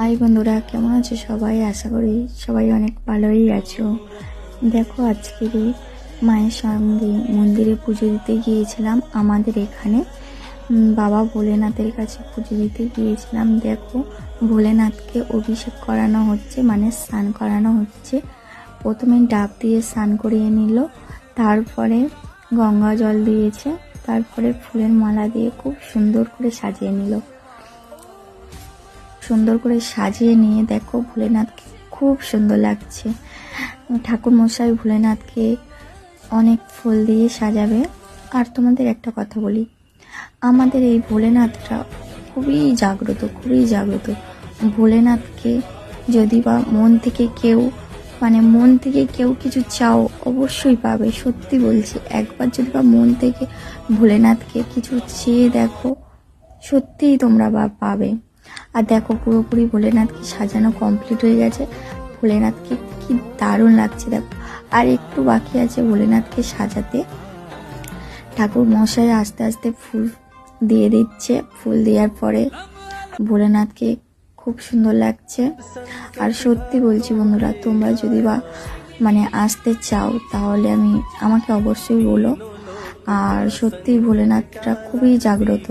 High বন্ধুরা, কেমন আছো সবাই? আশা করি সবাই অনেক ভালোই আছো। দেখো, আজকে মায়ের সঙ্গে মন্দিরে পুজো দিতে গিয়েছিলাম। আমাদের এখানে বাবা ভোলেনাথের কাছে পুজো দিতে গিয়েছিলাম। দেখো, ভোলেনাথকে অভিষেক করানো হচ্ছে মানে স্নান করানো হচ্ছে। প্রথমে ডাব দিয়ে স্নান করিয়ে নিল, তারপরে গঙ্গা জল দিয়েছে, তারপরে ফুলের মালা দিয়ে খুব সুন্দর করে সাজিয়ে নিল। সুন্দর করে সাজিয়ে নিয়ে দেখো ভোলেনাথকে। খুব সুন্দর লাগছে। ঠাকুর মশাই ভোলেনাথকে অনেক ফুল দিয়ে সাজাবে। আর তোমাদের একটা কথা বলি, আমাদের এই ভোলেনাথটা খুবই জাগ্রত খুবই জাগ্রত। ভোলেনাথকে যদি বা মন থেকে কেউ মানে মন থেকে কেউ কিছু চাও, অবশ্যই পাবে। সত্যি বলছি, একবার যদি বা মন থেকে ভোলেনাথকে কিছু চেয়ে দেখো, সত্যিই তোমরা বা পাবে। আর দেখো পুরোপুরি ভোলেনাথকে সাজানো কমপ্লিট হয়ে গেছে। ভোলেনাথকে কি দারুণ লাগছে দেখো। আর একটু বাকি আছে ভোলেনাথকে সাজাতে। ঠাকুর মশাই আস্তে আস্তে ফুল দিয়ে দিচ্ছে। ফুল দেওয়ার পরে ভোলেনাথকে খুব সুন্দর লাগছে। আর সত্যি বলছি বন্ধুরা, তোমরা যদি বা মানে আসতে চাও, তাহলে আমি, আমাকে অবশ্যই বলো। আর সত্যি ভোলেনাথটা খুবই জাগ্রত।